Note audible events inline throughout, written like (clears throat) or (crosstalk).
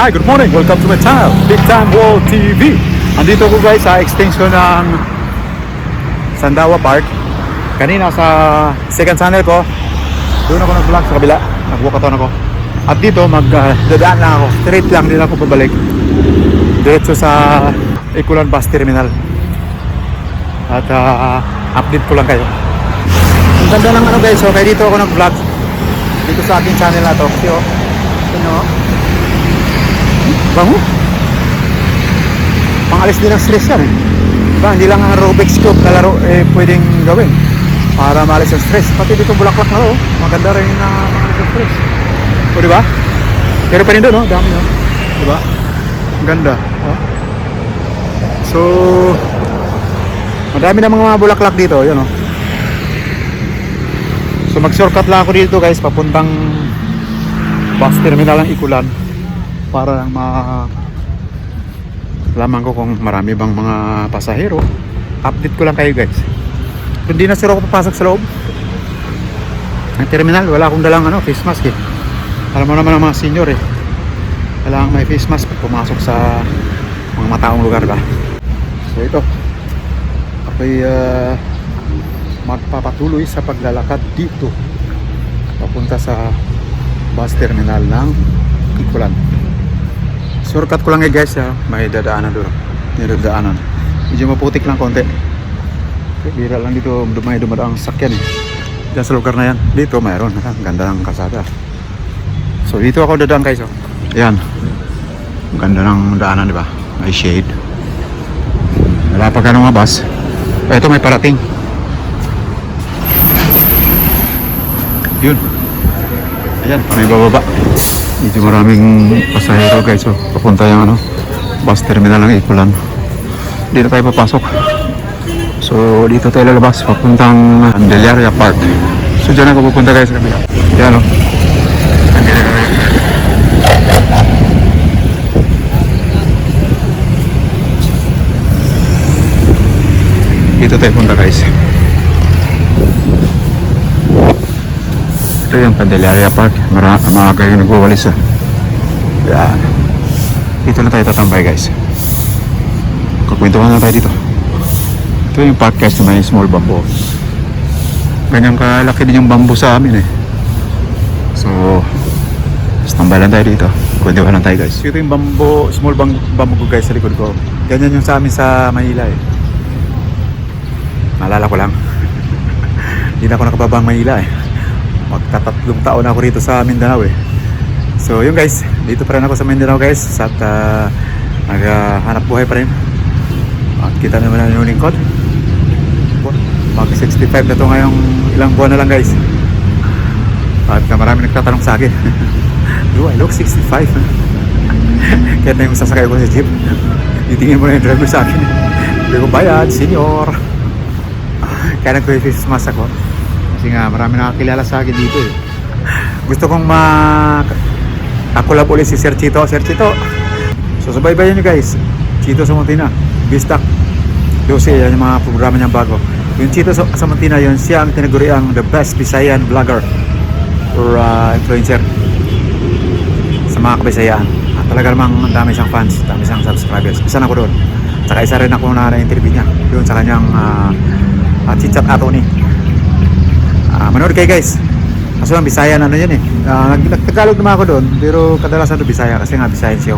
Hi, good morning. Welcome to my channel, Big Time World TV. Andito ko guys sa extension ng Sandawa Park. Kanina sa second channel ko, doon ako nag-vlog sa kabila. Nag-walkathon ako. At dito, mag-dadaan lang ako. Straight lang din ako pabalik. Diretso sa Ikulan Bus Terminal. At ah, update ko lang kayo. Ang ganda ng ano guys, so kaya dito ako nag-vlog. Dito sa aking channel na to. Kasi oh, ano, bango. Pangalis din ng stress yan eh. Diba? Hindi lang ang aerobics scope na laro eh, pwedeng gawin para maalis ang stress. Pati dito bulaklak na to, maganda rin na maalis ang stress. O diba? Pero pa rin doon, no? dami no? Diba? Ang ganda. Oh. So, madami na mga bulaklak dito, yun oh. So mag-shortcut lang ako dito guys, papuntang bus terminal ng Ikulan para ma laman ko kung marami bang mga pasahero. Update ko lang kayo guys. Kung di na sir ako papasok sa loob ng terminal, wala akong dalang ano, face mask eh. Alam mo naman ang mga senior eh. Kailangan may face mask pag pumasok sa mga mataong lugar ba. So ito, ako'y uh, magpapatuloy sa paglalakad dito papunta sa bus terminal ng Ikulan. Shortcut ko lang eh guys ha. May dadaanan doon. May dadaanan. Medyo maputik lang konti. Bira lang dito dumay dumadaang sakyan eh. Diyan sa lugar na yan. Dito mayroon. Ha? Ganda ng kasada. So dito ako dadaan guys. Oh. Yan. Ganda ng daanan di ba? May shade. Wala pa ka mga bus. Ito may parating. Yun. Ayan, may bababa. Medyo maraming pasahero guys. So, papunta yung ano, bus terminal ng Ikulan. Dito tayo papasok. So, dito tayo lalabas papuntang Andelaria Park. So, dyan ako pupunta guys. Yan o. Dito tayo punta guys. Ito yung Candelaria Park. Mara maaga yung nagwawalis ah. Yan. Dito na tayo tatambay guys. Kakwentuhan na tayo dito. Ito yung park guys na may small bamboo. Ganyan kalaki din yung bamboo sa amin eh. So, tambay lang tayo dito. Kwentuhan lang tayo guys. Ito yung bamboo, small bang bamboo guys sa likod ko. Ganyan yung sa amin sa Manila eh. Naalala ko lang. (laughs) Hindi na ako nakababang Manila eh magtatatlong taon ako rito sa Mindanao eh. So yun guys, dito pa rin ako sa Mindanao guys at uh, naghanap buhay pa rin. At kita naman na yung lingkod. Mag 65 na to ngayong ilang buwan na lang guys. At uh, marami nagtatanong sa akin. (laughs) Do I look 65? (laughs) Kaya na yung sasakay ko sa jeep. Titingin mo na yung driver sa akin. Hindi ko bayad, senior. (laughs) Kaya nag-face mask ako. Kasi nga marami nakakilala sa akin dito eh. Gusto kong ma kakulab ulit si Sir Chito. Sir Chito. So subaybayan nyo guys. Chito sa Montina. Bistak. 12 yan yung mga programa niyang bago. Yung Chito Montina yun, siya ang tinaguri ang the best Visayan vlogger or uh, influencer sa mga kabisayaan. At talaga namang ang dami siyang fans, dami siyang subscribers. Isa na ako doon. Tsaka isa rin ako na na-interview niya doon sa kanyang uh, uh, chit-chat ato ni. Ah, manood kayo guys. Kaso ang Bisaya na ano yan eh. Uh, Nagtagalog naman ako doon, pero kadalasan to Bisaya kasi nga Bisayan siya.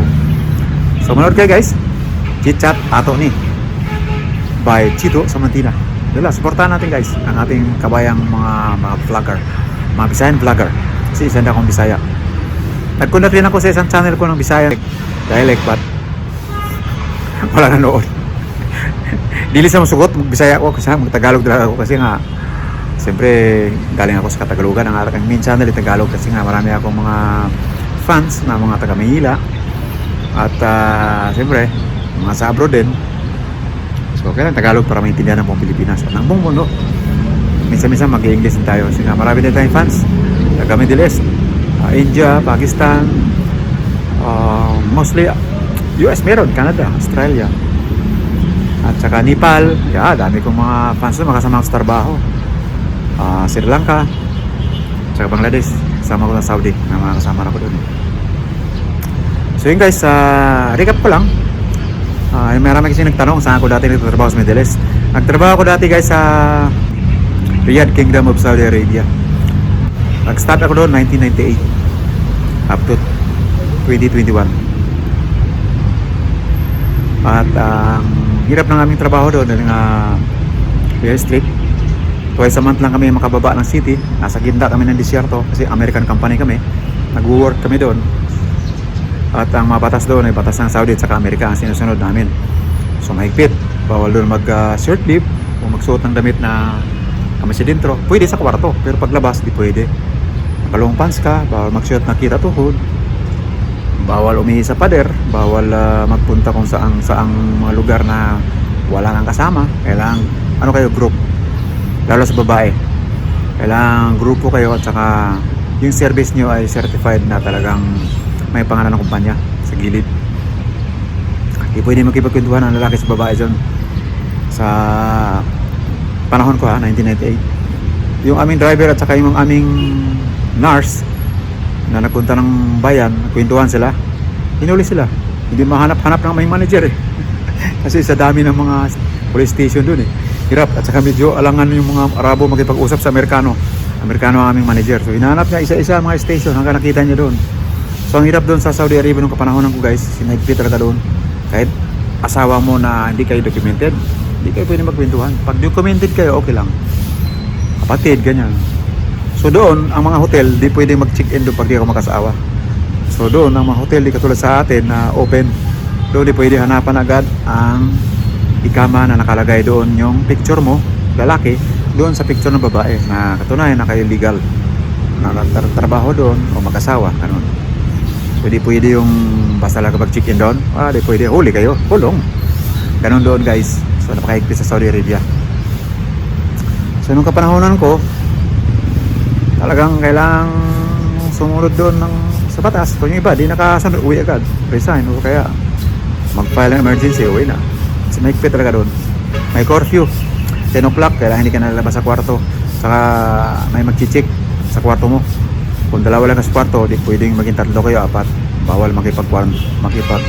So manood kayo guys. Chit chat ato ni by Chito Samantina. Dala, supportahan natin guys ang ating kabayang mga mga vlogger, mga Bisayan vlogger. Kasi isa na akong Bisaya. Nag-connect rin ako sa isang channel ko ng Bisaya dialect but (laughs) wala na noon. (laughs) Dili sa masugot, mag-Bisaya ako kasi mag-Tagalog talaga ako kasi nga Siyempre, galing ako sa Katagalugan. Ang aking main channel Tagalog kasi nga marami akong mga fans na mga taga Manila. At uh, siyempre, mga sa abroad din. So, kailan Tagalog para maintindihan ng buong Pilipinas at ng buong mundo. Minsan-minsan mag-English din tayo kasi nga marami din tayong fans. Taga Middle East, uh, India, Pakistan, uh, mostly US meron, Canada, Australia. At saka Nepal, yeah, dami kong mga fans doon, makasama ko sa trabaho uh, Sri Lanka saka Bangladesh sama ko sa Saudi na mga kasama ko doon So yun guys, ah, recap ko lang. Ah, marami kasi nagtanong saan ako dati nagtatrabaho sa Middle East. Nagtrabaho ako dati guys sa Riyadh Kingdom of Saudi Arabia. Nag-start ako doon 1998 up to 2021. At ang hirap ng aming trabaho doon dahil nga very strict. Twice a month lang kami makababa ng city. Nasa ginda kami ng disyerto kasi American company kami. Nag-work kami doon. At ang mga batas doon ay batas ng Saudi at saka Amerika ang sinusunod namin. So mahigpit. Bawal doon mag-shirt leave o magsuot ng damit na dentro. Pwede sa kwarto, pero paglabas di pwede. Nakalong pants ka, bawal magsuot na kita tuhod. Bawal umihi sa pader, bawal ah, magpunta kung saang saang mga lugar na wala kang kasama. Kailangan ano kayo group. Lalo sa babae. Kailangan grupo kayo at saka yung service nyo ay certified na talagang may pangalan ng kumpanya sa gilid. Hindi pwede magkipagkwentuhan ang lalaki sa babae dyan. Sa panahon ko ha, 1998. Yung aming driver at saka yung aming nurse na nagpunta ng bayan, kwentuhan sila. Hinuli sila. Hindi mahanap-hanap ng may manager eh. (laughs) Kasi sa dami ng mga police station dun eh. Hirap. At saka medyo alangan yung mga Arabo makipag-usap sa Amerikano. Amerikano ang aming manager. So hinahanap niya isa-isa mga station hanggang nakita niya doon. So ang hirap doon sa Saudi Arabia nung kapanahonan ko guys, sinagpit talaga doon. Kahit asawa mo na hindi kayo documented, hindi kayo pwede magkwentuhan. Pag documented kayo, okay lang. Kapatid, ganyan. So doon, ang mga hotel, di pwede mag-check-in doon pag di ako makasawa. So doon, ang mga hotel, di katulad sa atin na open. Doon, di pwede hanapan agad ang ikama na nakalagay doon yung picture mo, lalaki, doon sa picture ng babae na katunayan na kayo legal na nagtatrabaho doon o mag-asawa, ganun. Pwede pwede yung basta lang kapag check-in doon, ah, di pwede, huli kayo, hulong. Ganun doon guys. So napakahigpit sa Saudi Arabia. So nung kapanahonan ko, talagang kailangang sumunod doon ng sa batas. Kung yung iba, di nakasunod, uwi agad. Resign o kaya mag-file ng emergency, uwi na. Kasi may higpit talaga doon. May curfew. 10 o'clock, kailangan hindi ka nalalabas sa kwarto. Saka may mag-check sa kwarto mo. Kung dalawa lang sa kwarto, di pwedeng maging tatlo kayo, apat. Bawal makipag makipag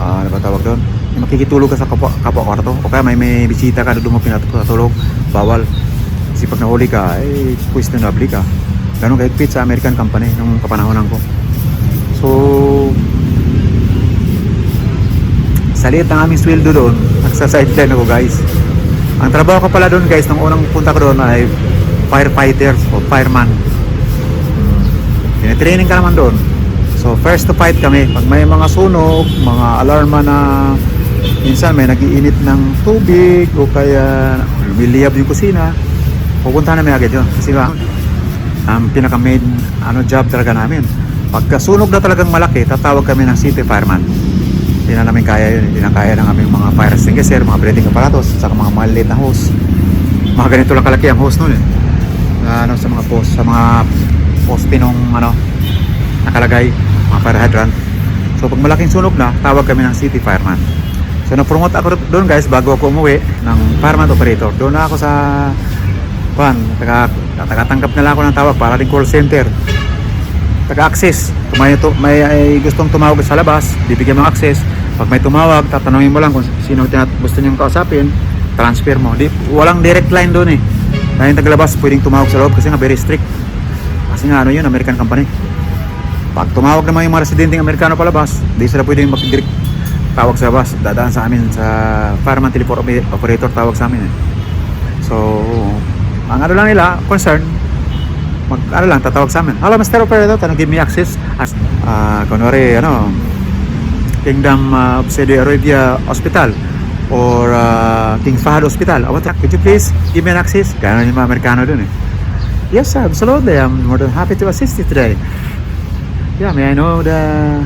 ah, ano ba tawag doon? Makikitulog ka sa kapwa, kapwa kwarto. O kaya may, may bisita ka doon mo pinatulog. Bawal. Kasi pag nahuli ka, eh, questionable ka. Ganun kahigpit sa American company nung kapanahonan ko. So, sa liit ng aming sweldo doon, nagsa-sideline ako guys. Ang trabaho ko pala doon guys, nung unang punta ko doon ay firefighters o fireman. Tinitraining ka naman doon. So first to fight kami. Pag may mga sunog, mga alarma na minsan may nagiinit ng tubig o kaya lumiliyab yung kusina, pupunta namin agad yun. Kasi ba, ang pinaka main ano job talaga namin. Pagka sunog na talagang malaki, tatawag kami ng city fireman. Hindi na namin kaya yun. Hindi na kaya ng aming mga fire extinguisher, mga breathing apparatus, saka mga maliit na hose. Mga ganito lang kalaki ang hose nun eh. Na, ano, sa mga post, sa mga poste nung ano, nakalagay, mga fire hydrant. So pag malaking sunog na, tawag kami ng city fireman. So na-promote ako doon guys bago ako umuwi ng fireman operator. Doon na ako sa Juan, taga, tagatanggap na lang ako ng tawag para rin call center. Taga-access. Kung may, to, may ay gustong tumawag sa labas, bibigyan mo access. Pag may tumawag, tatanungin mo lang kung sino tinat gusto niyong kausapin, transfer mo. Di, walang direct line doon eh. Dahil tagalabas, pwedeng tumawag sa loob kasi nga very strict. Kasi nga ano yun, American company. Pag tumawag naman yung mga residenteng Amerikano palabas, di sila pwedeng mag-direct tawag sa labas. Dadaan sa amin sa fireman telephone operator tawag sa amin eh. So, ang ano lang nila, concern, mag ano lang, tatawag sa amin. Hello, Mr. Operator, can you give me access? Uh, kunwari, ano, Kingdom uh, of Saudi Arabia Hospital or uh, King Fahad Hospital. Oh, what, could you please give me an access? Ganon yung mga Amerikano dun eh. Yes, sir, absolutely. I'm more than happy to assist you today. Yeah, may I know the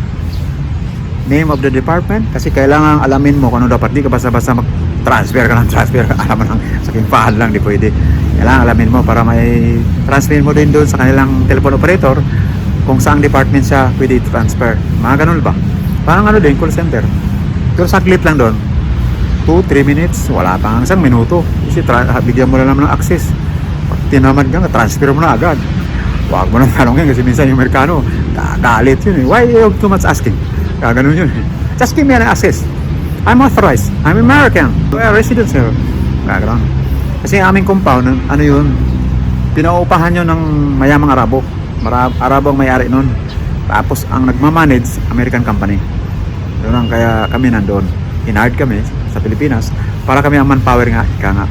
name of the department? Kasi kailangan alamin mo kung ano dapat. Di ka basta-basta mag-transfer ka ng transfer. (laughs) Alam mo lang, sa King Fahad lang, di pwede. Kailangan alamin mo para may transfer mo din doon sa kanilang telephone operator kung saang department siya pwede i-transfer. Mga ganun ba? Parang ano din, call center. Pero saglit lang doon. 2-3 minutes, wala pa nga isang minuto. Kasi tra- bigyan mo na naman ng access. Pag tinamad ka, transfer mo na agad. Huwag mo nang tanongin kasi minsan yung Amerikano, gagalit yun eh. Why you too much asking? Gaganon yun eh. Just give me an assist. I'm authorized. I'm American. We're residents here. Gaganon. Kasi ang aming compound, ano yun, pinauupahan yun ng mayamang Arabo. Mara- Arabo ang may-ari nun. Tapos ang nagmamanage, American company. Doon lang kaya kami nandoon. Hinard kami sa Pilipinas para kami ang manpower nga, ika nga.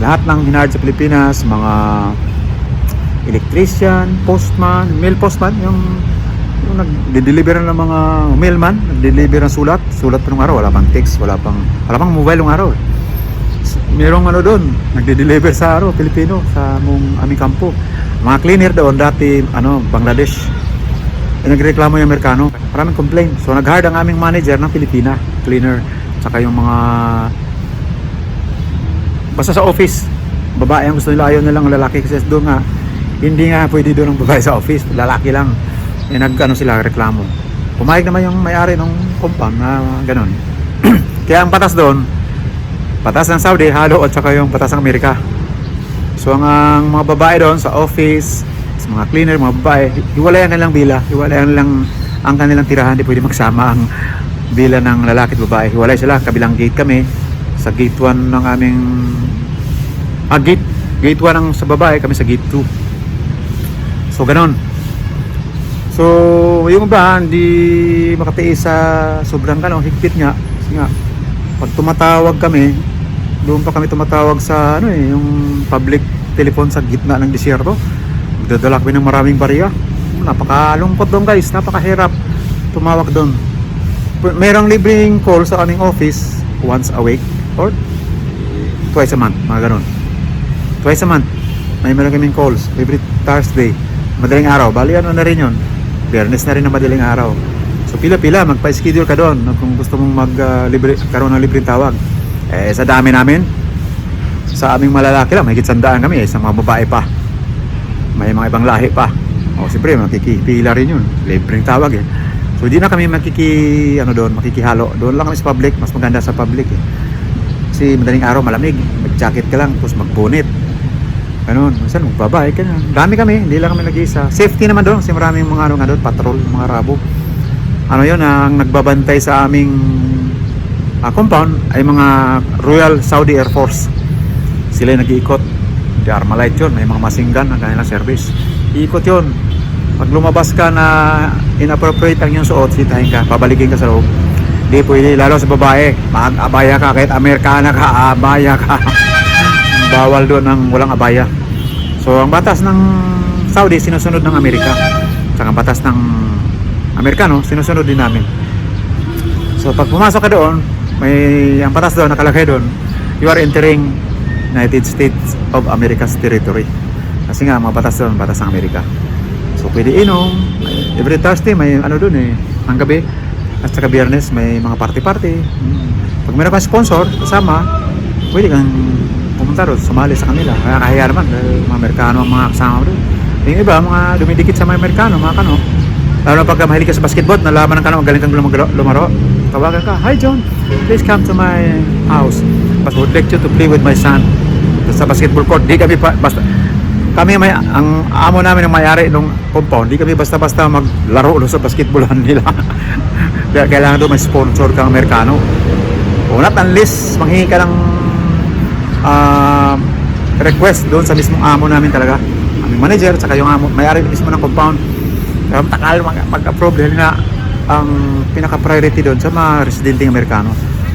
Lahat ng hinard sa Pilipinas, mga electrician, postman, mail postman, yung yung nagde-deliver ng mga mailman, nagde-deliver ng sulat, sulat pa nung araw, wala pang text, wala pang, wala pang mobile nung araw. Merong ano doon, nagde-deliver sa araw, Pilipino, sa mong aming kampo. Mga cleaner doon, dati, ano, Bangladesh. Eh, nagreklamo yung Amerikano. Maraming complaint. So, nag-hire ang aming manager ng Pilipina, cleaner, saka yung mga basta sa office babae ang gusto nila ayaw nilang lalaki kasi doon nga hindi nga pwede doon ang babae sa office lalaki lang eh nag ano sila reklamo. Pumayag naman yung may-ari ng compound na ganun. (clears throat) Kaya ang patas doon patas ng Saudi halo at saka yung patas ng Amerika. So ang, ang mga babae doon sa office sa mga cleaner mga babae hiwalay ang kanilang bila hiwalay ang kanilang ang kanilang tirahan hindi pwede magsama ang bila ng lalaki at babae. Hiwalay sila kabilang gate kami sa gate 1 ng aming ah, gate gate 1 ang sa babae kami sa gate 2 so ganon so yung iba hindi makatiis sa sobrang kano higpit nga. Kasi nga pag tumatawag kami doon pa kami tumatawag sa ano eh yung public telephone sa gitna ng disyerto. Magdadala kami ng maraming bariya. Napakalungkot doon guys. Napakahirap tumawag doon. Merong libreng call sa aming office once a week or twice a month mga ganun. Twice a month may meron kaming calls every Thursday madaling araw. Bali ano na rin yun Biyernes na rin na madaling araw. So pila-pila magpa-schedule ka doon kung gusto mong mag ah, libre, ng libreng tawag. Eh sa dami namin sa aming malalaki lang mahigit sandaan kami eh, sa mga babae pa. May mga ibang lahi pa. O siyempre makikipila rin yun. Libreng tawag eh. So hindi na kami makiki ano doon makikihalo. Doon lang kami sa public mas maganda sa public eh. Kasi madaling araw malamig mag-jacket ka lang tapos mag-bonnet ganun. Minsan magbabay na. Dami kami hindi lang kami nag-iisa. Safety naman doon kasi maraming mga ano nga doon patrol mga rabo. Ano yun ang nagbabantay sa aming ah, compound ay mga Royal Saudi Air Force. Sila yung nag-iikot di Armalite yun. May mga masinggan ang kanilang service. Iikot yun. Pag lumabas ka na inappropriate ang iyong suot sitahin ka pabalikin ka sa loob. Hindi pwede lalo sa babae. Mag-abaya ka kahit Amerikana ka abaya ka (laughs) bawal doon ang walang abaya. So ang batas ng Saudi sinusunod ng Amerika. Saka ang batas ng Amerikano sinusunod din namin. So pag pumasok ka doon may ang batas doon nakalagay doon you are entering United States of America's territory. Kasi nga mga batas doon batas ng Amerika. So pwede inom every Thursday may ano doon eh ang gabi. At saka biyernes may mga party-party. Mm. pag meron kang sponsor kasama pwede kang pumunta doon sumali sa kanila. Kaya kahiya naman dahil mga Amerikano ang mga kasama mo doon yung iba mga dumidikit sa mga Amerikano mga kano. Lalo na pagka mahilig ka sa basketball nalaman ng kano magaling kang lumaro. Tawagan ka hi John. Please come to my house. But would like you to play with my son. Sa basketball court di kami pa, basta kami may ang amo namin ang may-ari nung compound di kami basta-basta maglaro doon sa basketballan (laughs) nila. Kaya kailangan doon may sponsor kang Amerikano. O not unless manghingi ka ng ah, request doon sa mismong amo namin talaga. Aming manager tsaka yung amo may-ari mismo ng compound. Matakal mag- mag-approve dahil nga ang pinaka-priority doon sa mga residenteng Amerikano.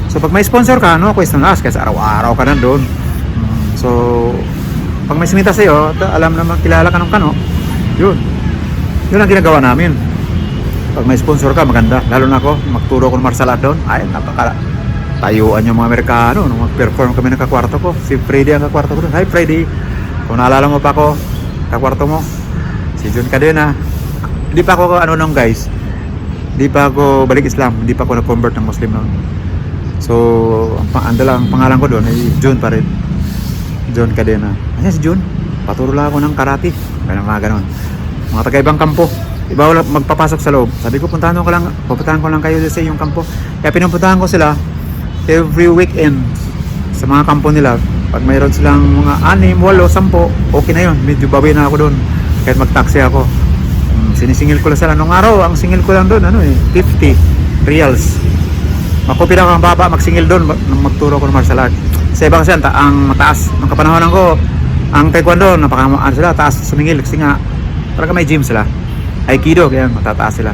So pag may sponsor ka no question ask kasi araw-araw ka nandun. Mm, so pag may simita sa'yo alam naman kilala ka ng kano yun. Yun ang ginagawa namin. Pag may sponsor ka maganda. Lalo na ako magturo ko ng martial art doon. Ay napaka tayuan yung mga Amerikano nung mag-perform kami ng kakwarto ko. Si Freddy ang kakwarto ko doon hi Freddy. Kung naalala mo pa ako kakwarto mo. Si John Cadena hindi pa ako ano nung guys hindi pa ako balik Islam. Hindi pa ako na-convert ng Muslim noon so ang, ang dalang pangalan ko doon ay John pa rin. John Cadena ayan si John paturo lang ako ng karate. Ganun mga ganon mga taga-ibang kampo. Iba wala magpapasok sa loob. Sabi ko puntahan ko lang pupuntahan ko lang kayo sa yung kampo. Kaya pinupuntahan ko sila every weekend sa mga kampo nila pag mayroon silang mga anim, walo, sampo okay na yun medyo bawi na ako doon kahit mag-taxi ako Mm, sinisingil ko lang sila nung araw ang singil ko lang doon ano eh 50 reals. Ako pinakamababa magsingil doon nung magturo ko ng martial art. Sa iba kasi ang, ang mataas. Nung kapanahonan ko, ang taekwondo, napaka ano sila, taas sumingil kasi nga talaga may gym sila. Aikido, kaya matataas sila.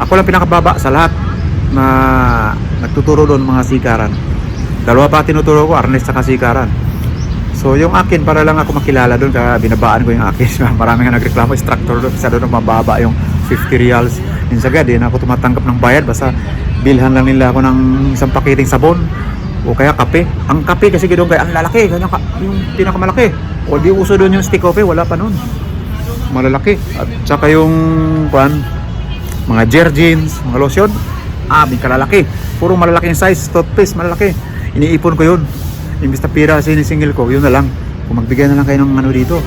Ako lang pinakababa sa lahat na nagtuturo doon mga sikaran. Dalawa pa tinuturo ko, arnes sa sikaran. So yung akin para lang ako makilala doon kaya binabaan ko yung akin. (laughs) Marami nga nagreklamo instructor doon. Isa doon mababa yung 50 reals. Minsan agad, di na ako tumatanggap ng bayad basta bilhan lang nila ako ng isang pakiting sabon o kaya kape. Ang kape kasi doon kaya ang lalaki, ganyan ka, yung pinakamalaki. O di uso doon yung stick coffee, wala pa noon. Malalaki. At saka yung kwan, mga jergins, mga lotion, may kalalaki. Puro malalaki yung size, toothpaste, malalaki. Iniipon ko yun. Imbis na pira sinisingil ko, yun na lang. Kung magbigay na lang kayo ng ano dito.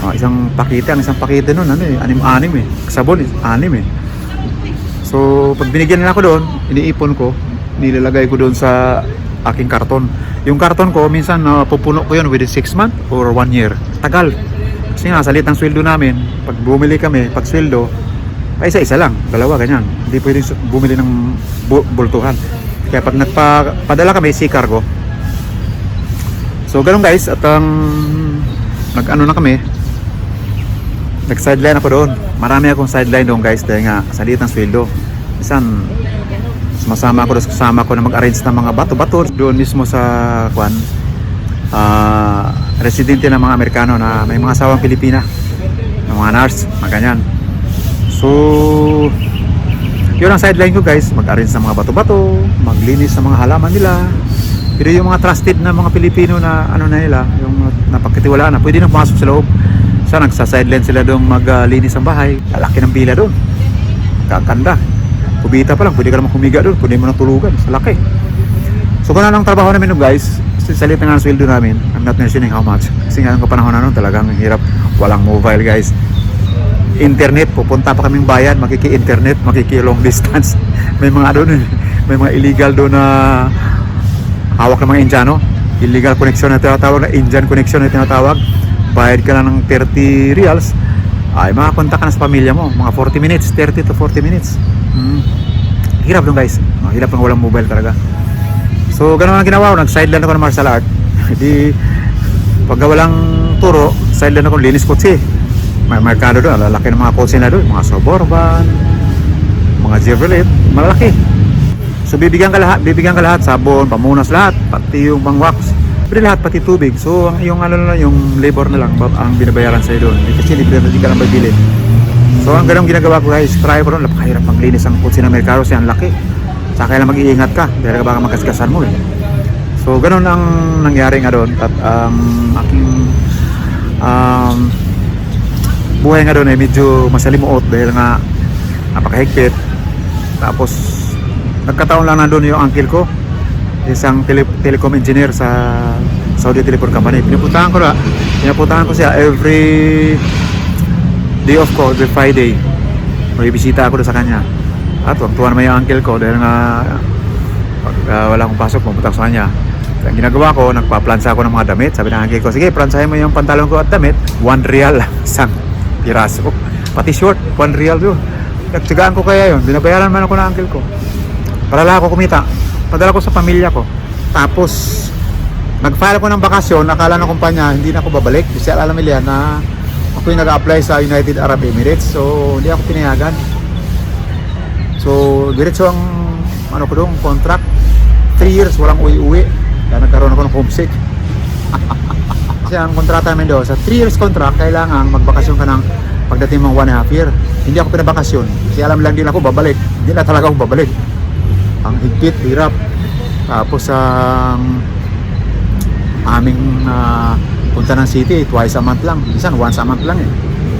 Ah, isang pakete, ang isang pakete nun, ano eh, anim-anim eh. Sabon, anim eh. So, pag binigyan nila ako doon, iniipon ko, nilalagay ko doon sa aking karton. Yung karton ko, minsan na pupuno ko yun within 6 months or 1 year. Tagal. Kasi nga, salit sweldo namin, pag bumili kami, pag sweldo, ay isa-isa lang, dalawa, ganyan. Hindi pwedeng bumili ng bu- bultuhan. Kaya pag nagpadala kami, si cargo. So, ganun guys, at ang nag-ano na kami, nag-sideline ako doon. Marami akong sideline doon guys dahil nga sa liit ng sweldo. Minsan, sumasama ako doon kasama ko na mag-arrange ng mga bato-bato doon mismo sa kwan ah residente ng mga Amerikano na may mga asawang Pilipina ng mga nurse, mga ganyan. So, yun ang sideline ko guys, mag-arrange ng mga bato-bato, maglinis ng mga halaman nila. Pero yung mga trusted na mga Pilipino na ano na nila, yung napagkatiwalaan na, pwede na pumasok sa loob. Sa nagsa-sideline sila doon maglinis ng bahay. Lalaki ng bila doon. Kakanda. Kubita pa lang, pwede ka naman humiga doon, pwede mo nang tulugan. Sa laki. So kung ano ang trabaho namin nun guys, kasi salit na nga ang sweldo namin, I'm not mentioning how much. Kasi nga nung kapanahon na nun, talagang hirap. Walang mobile guys. Internet, pupunta pa kaming bayan, makiki-internet, makiki-long (laughs) distance. May mga doon, may mga illegal doon na hawak ng mga Indiano. Illegal connection na tinatawag na Indian connection na tinatawag. Bayad ka lang ng 30 reals. Ay, makakontak ka na sa pamilya mo. Mga 40 minutes, 30 to 40 minutes. Hmm. Hirap doon guys. Ah, Hirap ng walang mobile talaga. So, ganun ang ginawa ko. Nag-sideline ako ng martial art. (laughs) Di, pagka walang turo, sideline ako, linis kotse. May merkado doon, lalaki ng mga kotse na doon. Mga Suburban, mga Chevrolet, malaki. So, bibigyan ka lahat, bibigyan ka lahat, sabon, pamunas lahat, pati yung pang wax. Pero lahat, pati tubig. So, yung ano na lang, yung labor na lang, ang binabayaran sa'yo doon. Kasi libre na hindi ka lang bibili. So, ang ganun ginagawa ko guys, try ko doon, napakahirap maglinis ang kotse ng merkado kasi ang laki. Sa kailan mag-iingat ka, dahil baka magkasgasan mo eh. So, ganun ang nangyari nga doon. At ang aking um, buhay nga doon ay medyo masalimuot dahil nga napakahigpit. Tapos, nagkataon lang na doon yung uncle ko, isang tele- telecom engineer sa Saudi Telephone Company. Pinupuntahan ko na, pinupuntahan ko siya every day off ko, every Friday. May bisita ako sa kanya. At tuwang tuwa naman yung uncle ko dahil nga pag ah, wala akong pasok, pumunta ako sa kanya. Ang ginagawa ko, nagpa-plansa ako ng mga damit. Sabi ng uncle ko, sige, plansahin mo yung pantalon ko at damit. One real lang, (laughs) isang piraso. Pati short, one real yun. Nagtsagaan ko kaya yun. Binabayaran man ako ng uncle ko. Para lang ako kumita. Padala ko sa pamilya ko. Tapos, nag-file ako ng bakasyon. Nakala ng kumpanya, hindi na ako babalik. Kasi alam nila na ako yung nag-apply sa United Arab Emirates. So, hindi ako pinayagan. So, diretso ang ano ko doon, contract. 3 years, walang uwi-uwi. Kaya nagkaroon ako ng homesick. (laughs) Kasi ang kontrata namin doon, sa 3 years contract, kailangan magbakasyon ka ng pagdating mong 1 and a half year. Hindi ako pinabakasyon. Kasi alam lang din ako babalik. Hindi na talaga ako babalik. Ang higpit, hirap. Tapos ang aming ah, punta ng city, twice a month lang. Minsan, once a month lang eh.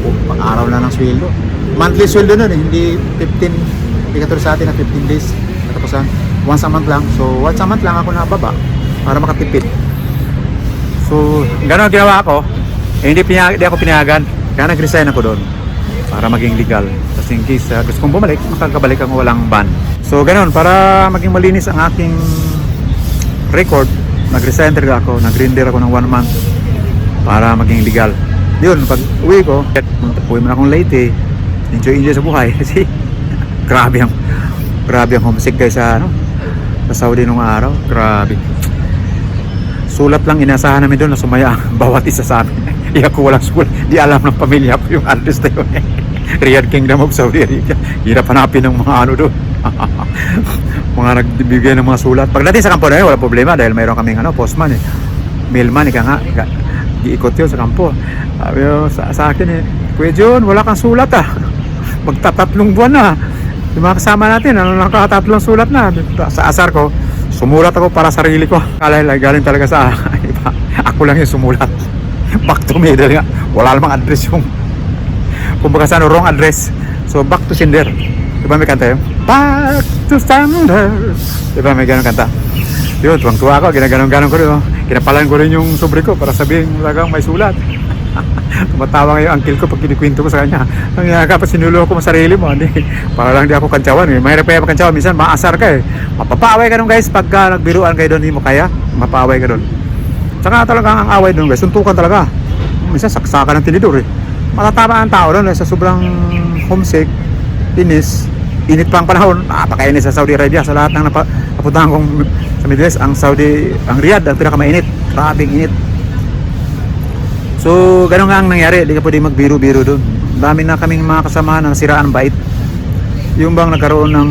O, pang-araw na ng sweldo. Monthly sweldo nun eh, hindi 15, hindi katulad sa atin na 15 days. Katapusan, once a month lang. So, once a month lang ako nababa para makatipid. So, gano'n ang ginawa ko. Eh, hindi, pinaya, hindi ako pinayagan. Kaya nag-resign ako doon para maging legal. Kasi in case uh, gusto kong bumalik, makakabalik ako walang ban. So, gano'n. Para maging malinis ang aking record, nag-resign talaga ako. Nag-render ako ng one month para maging legal. Yun, pag uwi ko, uwi man akong late eh. Enjoy, enjoy sa buhay. (laughs) Kasi, grabe ang Grabe ang homesick guys sa ano sa Saudi nung araw. Grabe. Sulat lang inasahan namin doon na sumaya (laughs) bawat isa sa amin. Iya ko walang sulat. Di alam ng pamilya ko yung address na yun. (laughs) Riyadh Kingdom of Saudi Arabia. Hirap hanapin ng mga ano doon. (laughs) mga nagbibigay ng mga sulat. Pagdating sa kampo na yun, wala problema dahil mayroon kaming ano, postman eh. Mailman, ika nga. Ika, yun sa kampo. Sabi yun sa, sa akin eh, Kuya John, wala kang sulat ah. Magtatatlong buwan na. Yung mga kasama natin, ano nakatatlong sulat na. Sa asar ko, sumulat ako para sarili ko. Kala galing talaga sa (laughs) iba. Ako lang yung sumulat. (laughs) Back to me nga wala namang address yung kumbaga sa ano, wrong address. So back to sender. Di ba may kanta yun? Back to sender. Di ba may ganun kanta? Yun, tuwang-tuwa ako, ginaganon-ganon ko rin. Oh. Kinapalan ko rin yung sobre ko para sabihin talagang may sulat. (laughs) Tumatawa nga yung uncle ko pag kinikwento ko sa kanya. Ang kapag sinulo ko sarili mo, hindi. Para lang di ako kantsawan. Eh. Mahirap yung kantsawan. Minsan maasar ka eh. Mapapaway ka nun guys pagka nagbiruan kayo doon, hindi mo kaya. Mapaway ka doon. Tsaka talaga ang away doon guys, suntukan talaga. Minsan saksakan ng tinidor eh. Matatama ang tao doon eh, sa sobrang homesick, inis, init pa ang panahon, napakainis sa Saudi Arabia sa lahat ng napuntahan kong sa Middle East, ang Saudi, ang Riyadh ang pinakamainit, grabing init. So, ganun nga ang nangyari, hindi ka pwede magbiro-biro doon. Dami na kaming mga kasama na nasiraan ang bait. Yung bang nagkaroon ng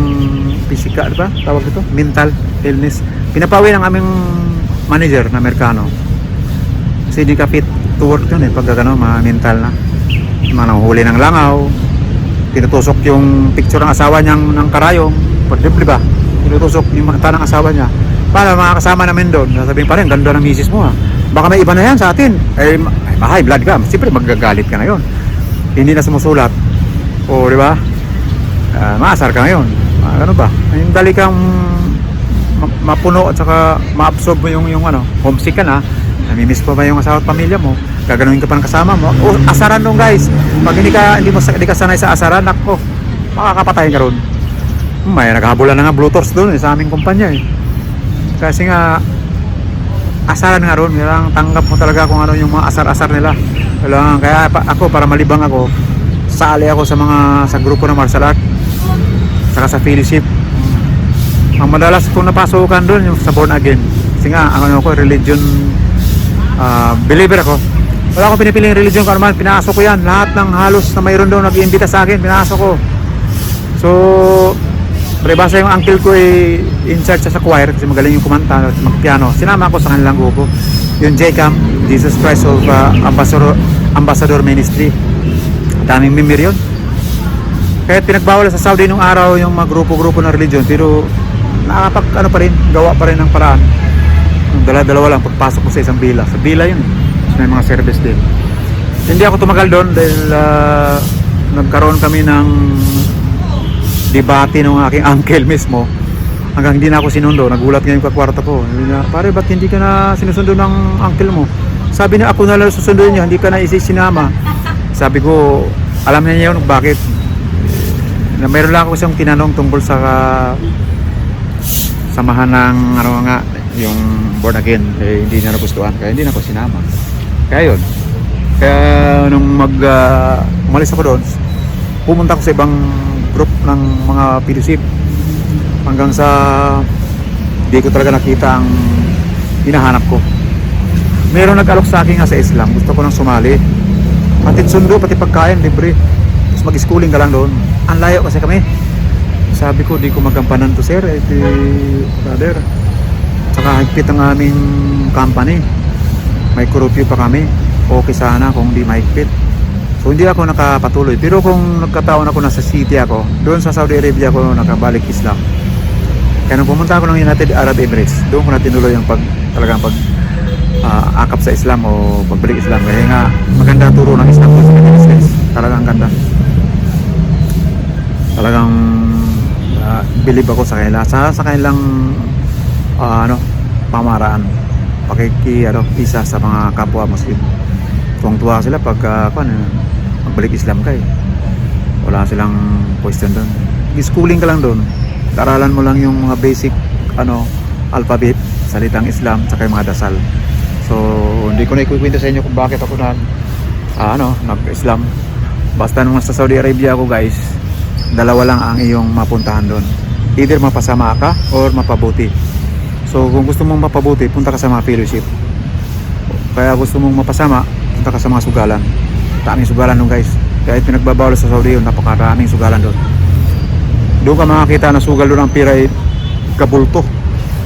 physical, ba? Tawag ito? Mental illness. Pinapawi ng aming manager na Amerikano. Kasi hindi ka fit to work yun eh, pag gano'n, mga mental na. Mga nanghuli ng langaw, tinutusok yung picture ng asawa niyang ng karayong, pagdibli ba? Tinutusok yung mata ng asawa niya. Para mga kasama namin doon, sasabihin pa rin, ganda ng misis mo ha. Baka may iba na yan sa atin. Eh, ay, high blood ka. Siyempre magagalit ka ngayon. Hindi na sumusulat. O, di ba? Ah, maasar ka ngayon. Ah, ano ba? Yung dali kang ma- mapuno at saka ma-absorb mo yung, yung ano, homesick ka na. Namimiss pa ba yung asawa at pamilya mo? Gaganuhin ka pa ng kasama mo. O, asaran nung guys. Pag hindi ka, hindi mo, hindi ka sanay sa asaran, nako, makakapatayin ka ron. May naghabulan na nga Bluetooth doon eh, sa aming kumpanya eh. Kasi nga, asaran nga ron. Kailangan tanggap mo talaga kung ano yung mga asar-asar nila. Kailangan, kaya pa, ako, para malibang ako, sali ako sa mga, sa grupo ng martial art. Saka sa fellowship. Ang madalas kong napasukan doon yung sa born again. Kasi nga, ang ano ko, religion ah, believer ako. Wala akong pinipiling religion kung ano man, pinasok ko yan. Lahat ng halos na mayroon doon nag-iimbita sa akin, pinasok ko. So, Palibasa yung uncle ko ay in charge siya sa choir kasi magaling yung kumanta at magpiano. Sinama ko sa kanilang grupo. Yung JCAM, Jesus Christ of uh, Ambassador, Ambassador Ministry. Daming member yun. Kaya pinagbawal sa Saudi nung araw yung mga grupo-grupo ng religion pero nakapag ano pa rin, gawa pa rin ng paraan. Yung dala-dalawa lang pagpasok ko sa isang bila. Sa bila yun. May mga service din. Hindi ako tumagal doon dahil ah, nagkaroon kami ng debate ng aking uncle mismo. Hanggang hindi na ako sinundo nagulat ngayon kakwarta ko. Niya, pare ba't hindi ka na sinusundo ng uncle mo? Sabi niya ako na lang susunduin niya hindi ka na isisinama. Sabi ko alam niya yun bakit? Na meron lang ako siyang tinanong tungkol sa samahan ng ano nga yung born again. Eh, hindi na nagustuhan kaya hindi na ako sinama. Kaya yun. Kaya nung mag ah, umalis ako doon pumunta ako sa ibang group ng mga fellowship hanggang sa di ko talaga nakita ang hinahanap ko. Meron nag-alok sa akin nga sa Islam gusto ko nang sumali. Pati sundo pati pagkain libre. Tapos mag-schooling ka lang doon. Ang layo kasi kami. Sabi ko di ko magampanan to sir. Eh, brother. Saka higpit ang aming company. May curfew pa kami. Okay sana kung di mahigpit So hindi ako nakapatuloy. Pero kung nagkataon ako nasa city ako, doon sa Saudi Arabia ako nakabalik Islam. Kaya nung pumunta ako ng United Arab Emirates, doon ko na tinuloy yung pag, talagang pag ah, akap sa Islam o pagbalik Islam. Kaya nga maganda ang turo ng Islam doon sa Middle East. Talagang ganda. Talagang ah, believe ako sa kanila. Sa, sa kanilang ah, ano, pamaraan. Pakiki, ano, isa sa mga kapwa Muslim tuwang-tuwa sila pag uh, ano, magbalik Islam ka eh. Wala silang question doon. Schooling ka lang doon. Aralan mo lang yung mga basic ano alphabet, salitang Islam, saka yung mga dasal. So, hindi ko na ikukwento sa inyo kung bakit ako nag ah, ano, nag-Islam. Basta nung nasa Saudi Arabia ako guys, dalawa lang ang iyong mapuntahan doon. either mapasama ka or mapabuti. So kung gusto mong mapabuti, punta ka sa mga fellowship. Kaya gusto mong mapasama, punta ka sa mga sugalan. Daming sugalan doon guys. Kahit pinagbabawal sa Saudi yun, napakaraming sugalan doon. Doon ka makakita na sugal doon ang pira kabulto.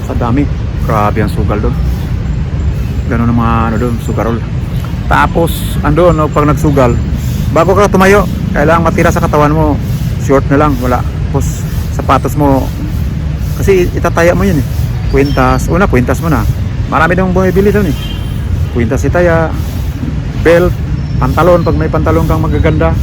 Sa dami. Grabe ang sugal doon. Ganun ang mga ano doon, sugarol. Tapos, andun, no, pag nagsugal, bago ka tumayo, kailangan matira sa katawan mo. Short na lang, wala. Tapos, sapatos mo, kasi itataya mo yun eh. Kwintas, una, kwintas mo na. Marami nang bumibili doon eh. Kwintas itaya, belt, pantalon, pag may pantalon kang magaganda.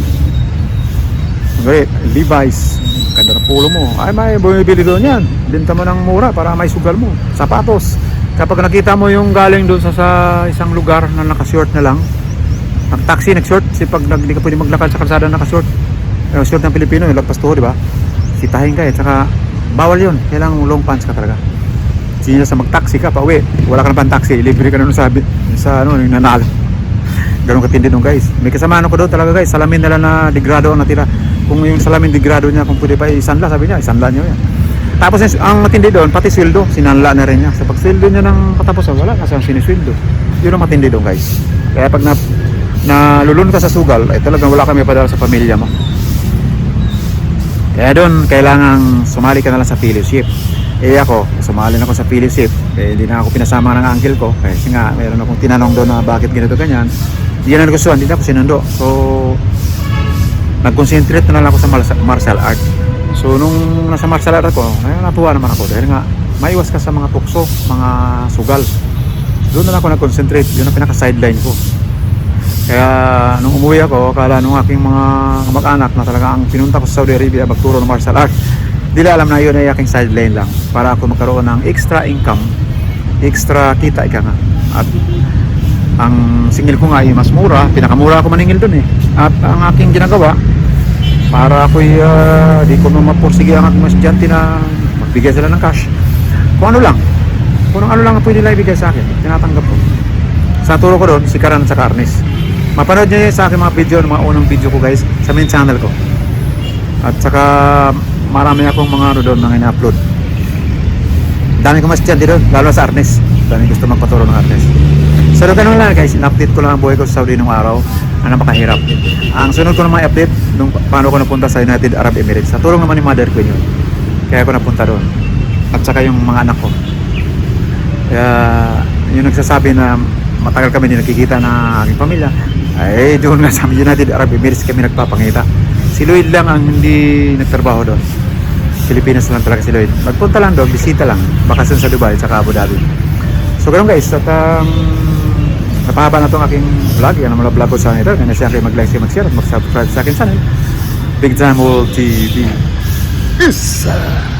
Okay, Levi's, ganda ng pulo mo. Ay, may bumibili doon yan. Binta mo ng mura para may sugal mo. Sapatos. Kapag nakita mo yung galing doon sa, sa isang lugar na nakashort na lang, nag-taxi, nag-short, kasi pag nag, hindi ka pwede maglakad sa kalsada na nakashort, yung short ng Pilipino, yung lagpas di ba? Sitahin ka eh, tsaka bawal yun, kailangan long pants ka talaga. Sige sa mag-taxi ka pa uwi, wala ka na pang taxi, libre ka na sa, sa ano, nanalo. Ganun katindi nung guys. May kasamaan ko doon talaga guys, salamin nila na degrado ang natira. Kung yung salamin degrado niya, kung pwede pa isanla, sabi niya, isanla niyo yan. Tapos ang matindi doon, pati sweldo, sinanla na rin niya. Sa pag sweldo niya ng katapusan, wala kasi ang sinisweldo. Yun ang matindi doon guys. Kaya pag na, nalulun ka sa sugal, ay talagang wala kami padala sa pamilya mo. Kaya doon, kailangan sumali ka na lang sa fellowship. Eh ako, sumali na ako sa fellowship. Eh, hindi na ako pinasama ng uncle ko. Kasi nga, meron akong tinanong doon na bakit ganito ganyan. Hindi na nagustuhan, na ako sinundo. So, nag-concentrate na lang ako sa martial- art. So, nung nasa martial art ako, ay, natuwa naman ako. Dahil nga, maiwas ka sa mga tukso, mga sugal. Doon na lang ako nag-concentrate. Yun ang pinaka-sideline ko. Kaya nung umuwi ako, akala nung aking mga mag-anak na talaga ang pinunta ko sa Saudi Arabia magturo ng martial art. Di alam na yun ay aking sideline lang para ako magkaroon ng extra income, extra kita ika nga. At ang singil ko nga ay mas mura, pinakamura ako maningil dun eh. At ang aking ginagawa, para ako'y ah, di ko mapursige ang aking estudyante na magbigay sila ng cash. Kung ano lang, kung ano lang ang pwede nila ibigay sa akin, tinatanggap ko. Sa turo ko doon, si Karan sa Karnis. Mapanood nyo sa aking mga video, mga unang video ko guys, sa main channel ko. At saka marami akong mga ano doon, mga ina-upload. Dami ko mas doon, lalo sa Arnes. Dami gusto magpaturo ng Arnes. So ganun lang guys, in-update ko lang ang buhay ko sa Saudi nung araw. Ano napakahirap. Ang sunod ko na mga update, nung paano ko napunta sa United Arab Emirates. Sa tulong naman ni mother ko yun. Kaya ako napunta doon. At saka yung mga anak ko. Kaya yung nagsasabi na matagal kami din nakikita na aking pamilya, ay doon nga sa United Arab Emirates kami nagpapangita. Si Lloyd lang ang hindi nagtrabaho doon. Pilipinas lang talaga si Lloyd. Magpunta lang doon, bisita lang. Bakasyon sa Dubai at Abu Dhabi. So ganun guys, at um, napahaba na itong aking vlog. Yan ang mga vlog ko sa ito. Kaya siya kayo mag-like, share, mag-share at mag-subscribe sa akin channel. Big Time World TV. Peace!